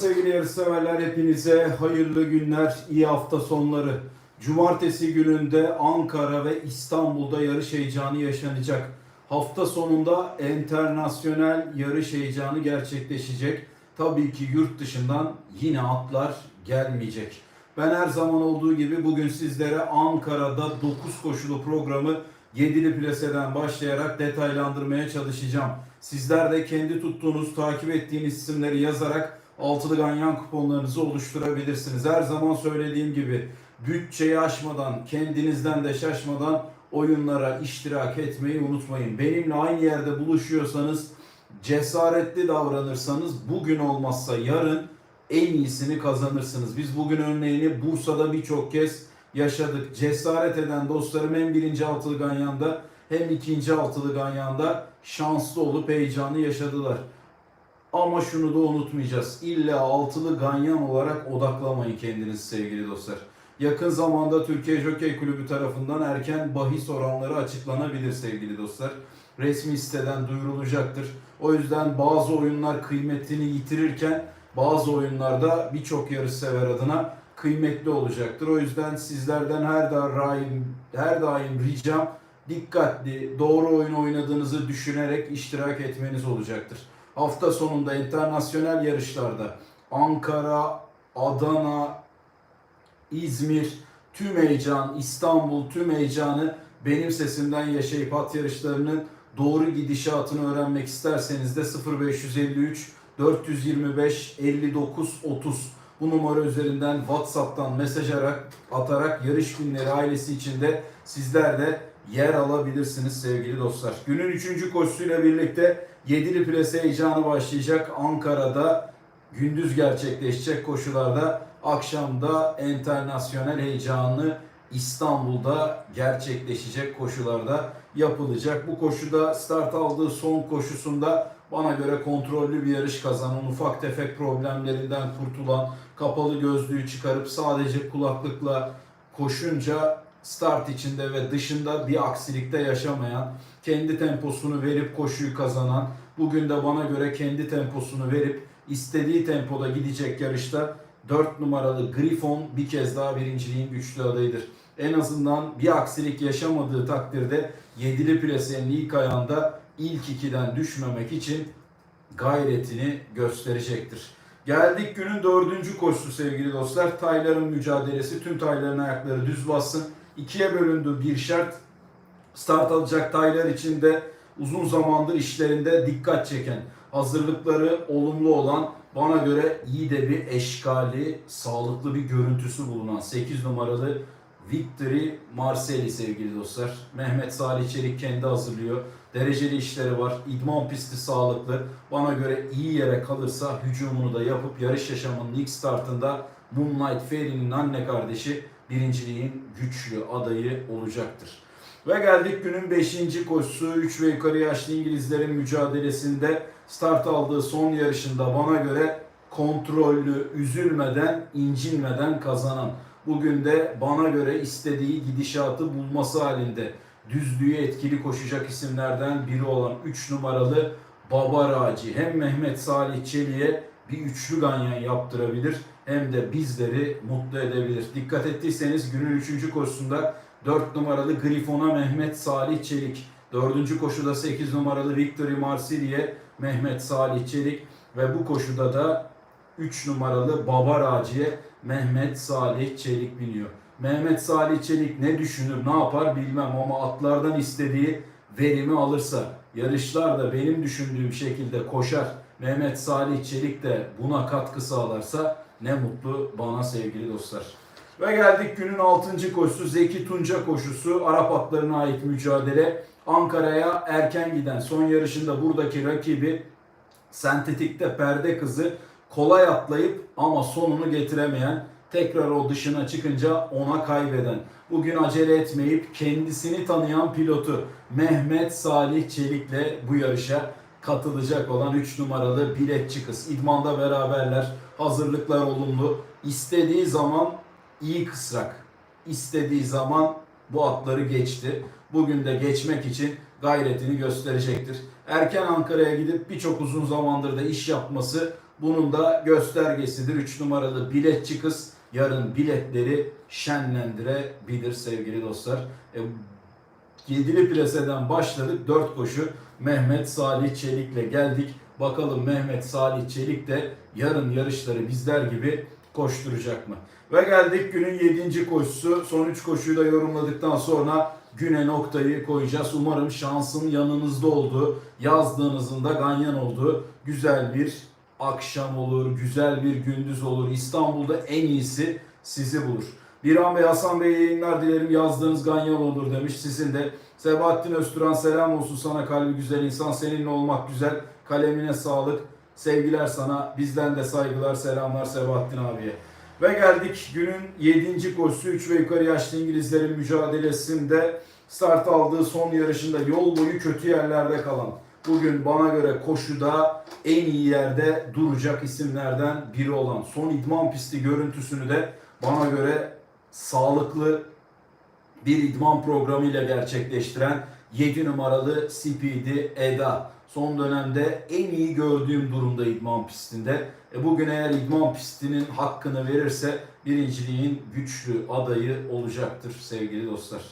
Sevgili yarışseverler hepinize hayırlı günler, iyi hafta sonları. Cumartesi gününde Ankara ve İstanbul'da yarış heyecanı yaşanacak. Hafta sonunda internasyonel yarış heyecanı gerçekleşecek. Tabii ki yurt dışından yine atlar gelmeyecek. Ben her zaman olduğu gibi bugün sizlere Ankara'da 9 koşulu programı 7'li plaseden başlayarak detaylandırmaya çalışacağım. Sizler de kendi tuttuğunuz, takip ettiğiniz isimleri yazarak altılı ganyan kuponlarınızı oluşturabilirsiniz. Her zaman söylediğim gibi bütçeyi aşmadan, kendinizden de şaşmadan oyunlara iştirak etmeyi unutmayın. Benimle aynı yerde buluşuyorsanız, cesaretli davranırsanız bugün olmazsa yarın en iyisini kazanırsınız. Biz bugün örneğini Bursa'da birçok kez yaşadık. Cesaret eden dostlarım hem birinci altılı ganyanda hem ikinci altılı ganyanda şanslı olup heyecanı yaşadılar. Ama şunu da unutmayacağız. İlla altılı ganyan olarak odaklamayın kendinizi sevgili dostlar. Yakın zamanda Türkiye Jockey Kulübü tarafından erken bahis oranları açıklanabilir sevgili dostlar. Resmi siteden duyurulacaktır. O yüzden bazı oyunlar kıymetini yitirirken bazı oyunlarda birçok yarış sever adına kıymetli olacaktır. O yüzden sizlerden her daim her daim ricam dikkatli, doğru oyun oynadığınızı düşünerek iştirak etmeniz olacaktır. Hafta sonunda internasyonel yarışlarda Ankara, Adana, İzmir, tüm heyecan, İstanbul tüm heyecanı benim sesimden yaşayıp at yarışlarının doğru gidişatını öğrenmek isterseniz de 0553 425 59 30 bu numara üzerinden WhatsApp'tan mesaj atarak, atarak yarış günleri ailesi içinde sizler de yer alabilirsiniz sevgili dostlar. Günün 3. koşusuyla birlikte 7'li plase heyecanı başlayacak Ankara'da gündüz gerçekleşecek koşularda akşamda internasyonel heyecanı İstanbul'da gerçekleşecek koşularda yapılacak. Bu koşuda start aldığı son koşusunda bana göre kontrollü bir yarış kazanan, ufak tefek problemlerinden kurtulan, kapalı gözlüğü çıkarıp sadece kulaklıkla koşunca start içinde ve dışında bir aksilikte yaşamayan, kendi temposunu verip koşuyu kazanan, bugün de bana göre kendi temposunu verip istediği tempoda gidecek yarışta 4 numaralı Grifon bir kez daha birinciliğin güçlü adayıdır. En azından bir aksilik yaşamadığı takdirde 7'li plasenin ilk ayağında ilk ikiden düşmemek için gayretini gösterecektir. Geldik günün dördüncü koşusu sevgili dostlar. Tayların mücadelesi. Tüm tayların ayakları düz bassın. İkiye bölündü bir şart. Start alacak taylar içinde uzun zamandır işlerinde dikkat çeken, hazırlıkları olumlu olan, bana göre iyi de bir eşkali, sağlıklı bir görüntüsü bulunan 8 numaralı Victory Marcelli sevgili dostlar. Mehmet Salih Çelik kendi hazırlıyor. Dereceli işleri var. İdman pisti sağlıklı. Bana göre iyi yere kalırsa hücumunu da yapıp yarış yaşamının ilk startında Moonlight Fairy'nin anne kardeşi birinciliğin güçlü adayı olacaktır. Ve geldik günün 5. koşusu 3 ve yukarı yaşlı İngilizlerin mücadelesinde start aldığı son yarışında bana göre kontrollü, üzülmeden, incinmeden kazanan bugün de bana göre istediği gidişatı bulması halinde düzlüğü etkili koşacak isimlerden biri olan 3 numaralı Baba Raci hem Mehmet Salih Çelik'e bir üçlü ganyan yaptırabilir hem de bizleri mutlu edebilir. Dikkat ettiyseniz günün 3. koşusunda 4 numaralı Grifon'a Mehmet Salih Çelik, 4. koşuda 8 numaralı Victory Marsilye Mehmet Salih Çelik ve bu koşuda da 3 numaralı Baba Raci'ye Mehmet Salih Çelik biniyor. Mehmet Salih Çelik ne düşünür, ne yapar bilmem ama atlardan istediği verimi alırsa, yarışlarda benim düşündüğüm şekilde koşar, Mehmet Salih Çelik de buna katkı sağlarsa ne mutlu bana sevgili dostlar. Ve geldik günün 6. koşusu Zeki Tunca koşusu. Arap atlarına ait mücadele. Ankara'ya erken giden son yarışında buradaki rakibi sentetikte perde kızı kolay atlayıp ama sonunu getiremeyen tekrar o dışına çıkınca ona kaybeden. Bugün acele etmeyip kendisini tanıyan pilotu Mehmet Salih Çelik'le bu yarışa katılacak olan 3 numaralı biletçi kız. İdmanda beraberler. Hazırlıklar olumlu. İstediği zaman iyi kısrak. İstediği zaman bu atları geçti. Bugün de geçmek için gayretini gösterecektir. Erken Ankara'ya gidip birçok uzun zamandır da iş yapması Bunun da göstergesidir. 3 numaralı biletçi kız yarın biletleri şenlendirebilir sevgili dostlar. E, Yedili plaseden başladık. 4 koşu Mehmet Salih Çelik'le geldik. Bakalım Mehmet Salih Çelik de yarın yarışları bizler gibi koşturacak mı? Ve geldik günün 7. koşusu. Son 3 koşuyu da yorumladıktan sonra güne noktayı koyacağız. Umarım şansın yanınızda olduğu, yazdığınızın da ganyan olduğu güzel bir akşam olur, güzel bir gündüz olur. İstanbul'da en iyisi sizi bulur. Birhan Bey, Hasan Bey yayınlar dilerim. Yazdığınız ganyan olur demiş. Sizin de Sebahattin Özturan selam olsun sana kalbi güzel insan. Seninle olmak güzel. Kalemine sağlık. Sevgiler sana. Bizden de saygılar, selamlar Sebahattin abiye. Ve geldik günün 7. koşusu 3 ve yukarı yaşlı İngilizlerin mücadelesinde start aldığı son yarışında yol boyu kötü yerlerde kalan bugün bana göre koşuda en iyi yerde duracak isimlerden biri olan son idman pisti görüntüsünü de bana göre sağlıklı bir idman programıyla gerçekleştiren 7 numaralı Speedy Eda. Son dönemde en iyi gördüğüm durumda idman pistinde. E bugün eğer idman pistinin hakkını verirse birinciliğin güçlü adayı olacaktır sevgili dostlar.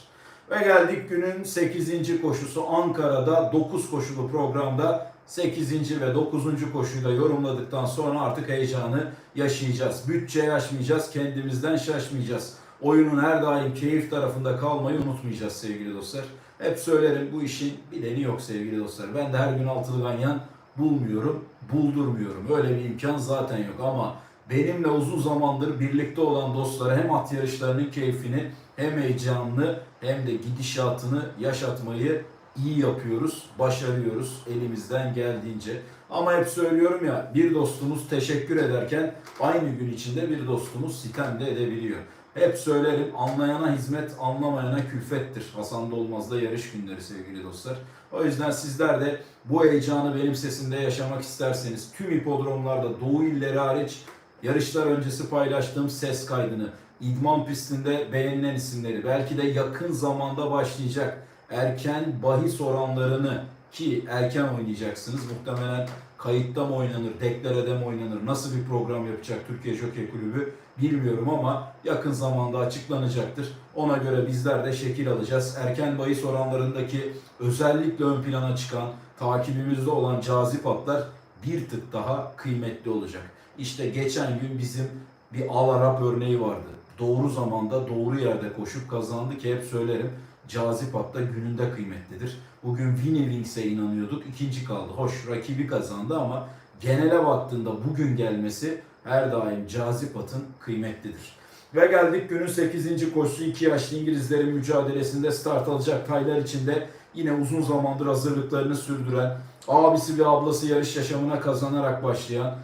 Ve geldik günün 8. koşusu Ankara'da 9 koşulu programda 8. ve 9. koşuyu da yorumladıktan sonra artık heyecanı yaşayacağız. Bütçe aşmayacağız, kendimizden şaşmayacağız. Oyunun her daim keyif tarafında kalmayı unutmayacağız sevgili dostlar. Hep söylerim bu işin bileni yok sevgili dostlar. Ben de her gün altılı ganyan bulmuyorum, buldurmuyorum. Öyle bir imkan zaten yok ama benimle uzun zamandır birlikte olan dostlara hem at yarışlarının keyfini hem heyecanını hem de gidişatını yaşatmayı iyi yapıyoruz, başarıyoruz elimizden geldiğince. Ama hep söylüyorum ya bir dostumuz teşekkür ederken aynı gün içinde bir dostumuz sitem de edebiliyor. Hep söylerim anlayana hizmet anlamayana külfettir. Hasan Dolmaz'da yarış günleri sevgili dostlar. O yüzden sizler de bu heyecanı benim sesimde yaşamak isterseniz tüm hipodromlarda Doğu illeri hariç yarışlar öncesi paylaştığım ses kaydını, idman pistinde beğenilen isimleri, belki de yakın zamanda başlayacak erken bahis oranlarını ki erken oynayacaksınız. Muhtemelen kayıtta mı oynanır, deklarede mi oynanır, nasıl bir program yapacak Türkiye Jockey Kulübü bilmiyorum ama yakın zamanda açıklanacaktır. Ona göre bizler de şekil alacağız. Erken bahis oranlarındaki özellikle ön plana çıkan, takibimizde olan cazip atlar bir tık daha kıymetli olacak. İşte geçen gün bizim bir Al Arap örneği vardı. Doğru zamanda doğru yerde koşup kazandı ki hep söylerim cazip hatta gününde kıymetlidir. Bugün Winnie Wings'e inanıyorduk. ikinci kaldı. Hoş rakibi kazandı ama genele baktığında bugün gelmesi her daim cazip atın kıymetlidir. Ve geldik günün 8. koşusu 2 yaşlı İngilizlerin mücadelesinde start alacak taylar içinde yine uzun zamandır hazırlıklarını sürdüren abisi ve ablası yarış yaşamına kazanarak başlayan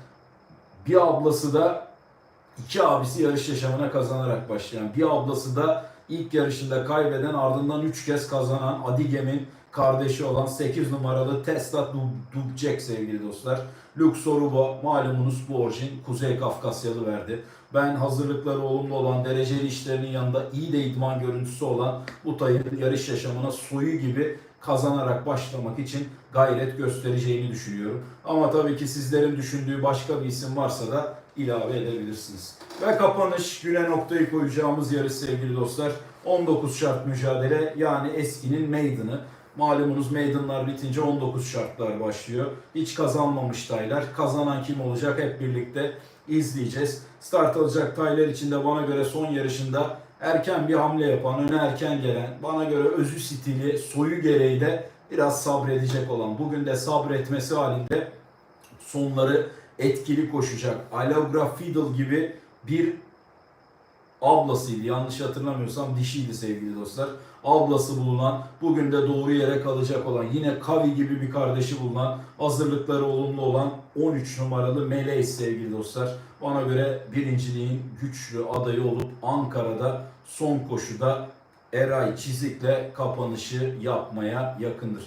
bir ablası da iki abisi yarış yaşamına kazanarak başlayan bir ablası da ilk yarışında kaybeden ardından 3 kez kazanan Adigem'in kardeşi olan 8 numaralı Tesla Dubcek sevgili dostlar. Luke Soruba malumunuz bu orijin Kuzey Kafkasyalı verdi. Ben hazırlıkları olumlu olan dereceli işlerinin yanında iyi de idman görüntüsü olan bu tayın yarış yaşamına soyu gibi kazanarak başlamak için gayret göstereceğini düşünüyorum. Ama tabii ki sizlerin düşündüğü başka bir isim varsa da ilave edebilirsiniz. Ve kapanış güne noktayı koyacağımız yarış sevgili dostlar. 19 şart mücadele yani eskinin meydanı. Malumunuz meydanlar bitince 19 şartlar başlıyor. Hiç kazanmamış taylar. Kazanan kim olacak hep birlikte izleyeceğiz. Start alacak taylar içinde bana göre son yarışında erken bir hamle yapan, öne erken gelen, bana göre özü stili, soyu gereği de biraz sabredecek olan, bugün de sabretmesi halinde sonları etkili koşacak. Allegra Fiddle gibi bir ablasıydı. Yanlış hatırlamıyorsam dişiydi sevgili dostlar. Ablası bulunan, bugün de doğru yere kalacak olan, yine Kavi gibi bir kardeşi bulunan, hazırlıkları olumlu olan 13 numaralı Meleğiz sevgili dostlar. Bana göre birinciliğin güçlü adayı olup Ankara'da son koşuda Eray Çizik'le kapanışı yapmaya yakındır.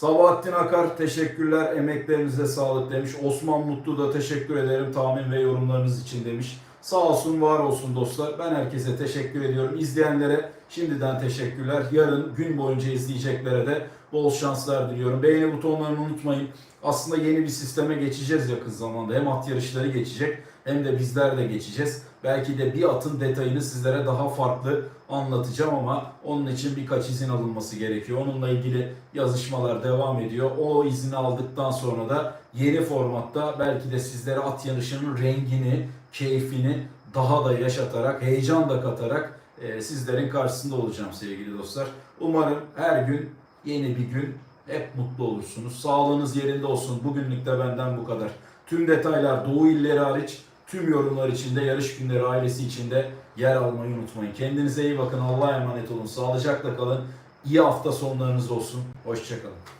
Sabahattin Akar teşekkürler emeklerinize sağlık demiş. Osman Mutlu da teşekkür ederim tahmin ve yorumlarınız için demiş. Sağ olsun, var olsun dostlar. Ben herkese teşekkür ediyorum. İzleyenlere şimdiden teşekkürler. Yarın gün boyunca izleyeceklere de bol şanslar diliyorum. Beğeni butonlarını unutmayın. Aslında yeni bir sisteme geçeceğiz yakın zamanda. Hem at yarışları geçecek hem de bizler de geçeceğiz. Belki de bir atın detayını sizlere daha farklı anlatacağım ama onun için birkaç izin alınması gerekiyor. Onunla ilgili yazışmalar devam ediyor. O izni aldıktan sonra da yeni formatta belki de sizlere at yarışının rengini, keyfini daha da yaşatarak, heyecan da katarak e, sizlerin karşısında olacağım sevgili dostlar. Umarım her gün yeni bir gün hep mutlu olursunuz. Sağlığınız yerinde olsun. Bugünlük de benden bu kadar. Tüm detaylar Doğu illeri hariç tüm yorumlar içinde, yarış günleri ailesi içinde yer almayı unutmayın. Kendinize iyi bakın. Allah'a emanet olun. Sağlıcakla kalın. İyi hafta sonlarınız olsun. Hoşçakalın.